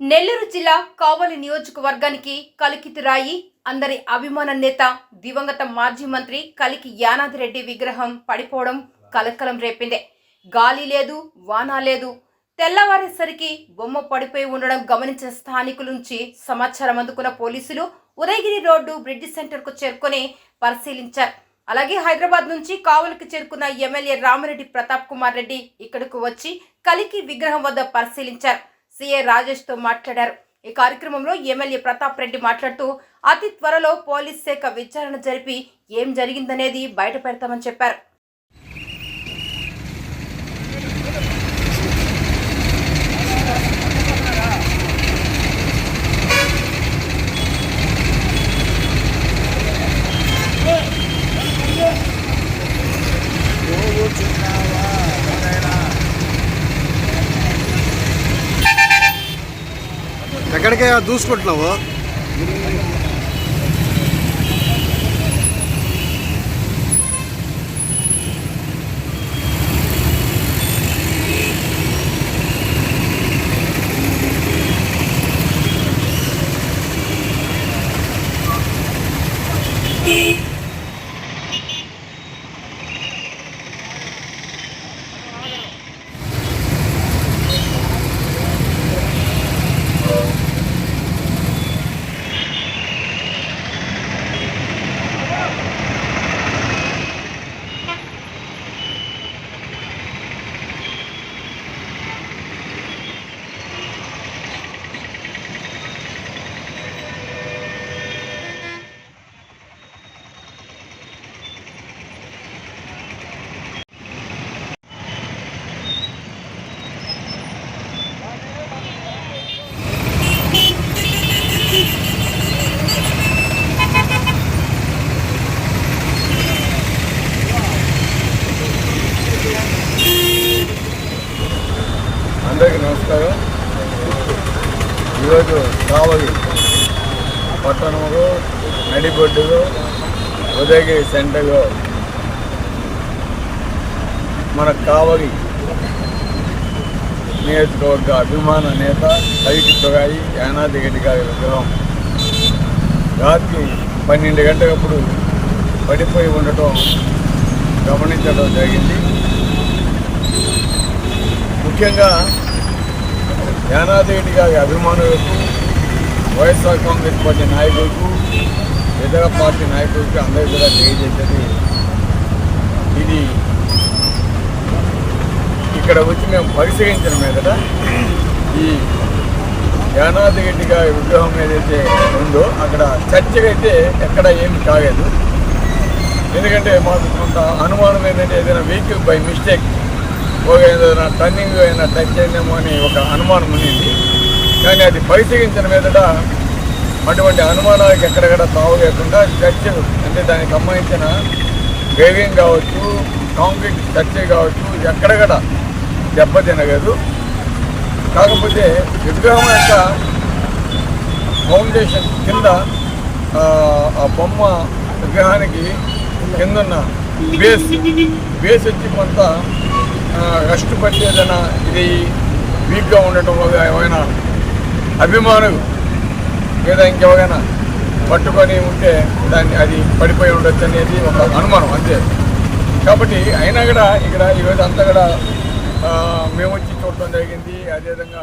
నెల్లూరు జిల్లా కావలి నియోజకవర్గానికి కలికితి రాయి అందరి అభిమాన నేత దివంగత మాజీ మంత్రి కలికి యానాదిరెడ్డి విగ్రహం పడిపోవడం కలకలం రేపిందే. గాలి లేదు వాన లేదు. తెల్లవారేసరికి బొమ్మ పడిపోయి ఉండడం గమనించిన స్థానికుల నుంచి సమాచారం అందుకున్న పోలీసులు ఉదయగిరి రోడ్డు బ్రిడ్జి సెంటర్కు చేరుకొని పరిశీలించారు. అలాగే హైదరాబాద్ నుంచి కావలికి చేరుకున్న ఎమ్మెల్యే రామిరెడ్డి ప్రతాప్ కుమార్ రెడ్డి ఇక్కడకు వచ్చి కలికి విగ్రహం వద్ద పరిశీలించారు. సీఏ రాజేష్తో మాట్లాడారు ఈ కార్యక్రమంలో ఎమ్మెల్యే ప్రతాప్ రెడ్డి మాట్లాడుతూ అతి త్వరలో పోలీస్ శాఖ విచారణ జరిపి ఏం జరిగిందనేది బయట పెడతామని చెప్పారు ఎక్కడికే దూసుకుంటున్నావు? అందరికీ నమస్కారం. ఈరోజు కావలి పట్టణంలో నడిబొడ్డులో ఉదయగిరి సెంటర్లో మన కావలి నియోజకవర్గ అభిమాన నేత కవికి తొగాయి యానాది గడ్డి గారి విగ్రహం. రాత్రి పన్నెండు గంటలప్పుడు పడిపోయి ఉండటం గమనించడం జరిగింది. ముఖ్యంగా యానాదేవి గారి అభిమానులకు వైఎస్ఆర్ కాంగ్రెస్ పార్టీ నాయకులకు ఇతర పార్టీ నాయకులకు అందరికీ కూడా తెలియజేసేది ఇది. ఇక్కడ వచ్చి మేము పరిశీలించిన మీదట ఈ యానాది రెడ్డి గారి విగ్రహం ఏదైతే ఉందో అక్కడ చర్చగా అయితే ఎక్కడ ఏమి కాలేదు. ఎందుకంటే మాకు కొంత అనుమానం ఏంటంటే ఏదైనా వెహికల్ బై మిస్టేక్ ఏదైనా టర్నింగ్ అయినా టచ్ అయిందేమో అని ఒక అనుమానం ఉండింది కానీ అది పరిశీలించిన మీదట అటువంటి అనుమానాలకు ఎక్కడెక్కడ తావు లేకుండా చర్చ అంటే దానికి సంబంధించిన వేవింగ్ కావచ్చు కాంక్రీట్ చర్చ కావచ్చు ఎక్కడెక్కడ దెబ్బతినగదు కాకపోతే విగ్రహం యొక్క ఫౌండేషన్ కింద ఆ, ఆ బొమ్మ విగ్రహానికి కిందన్న బేస్ బేస్ వచ్చి కొంత రెస్ట్ పట్టి ఏదైనా ఇది వీక్గా ఉండటం వల్ల ఏమైనా అభిమానులు లేదా ఇంకెవరైనా పట్టుకొని ఉంటే దాన్ని అది పడిపోయి ఉండొచ్చు అనేది ఒక అనుమానం అంతే. కాబట్టి అయినా కూడా ఇక్కడ ఈరోజు అంతా కూడా మేము వచ్చి చూడటం జరిగింది. అదేవిధంగా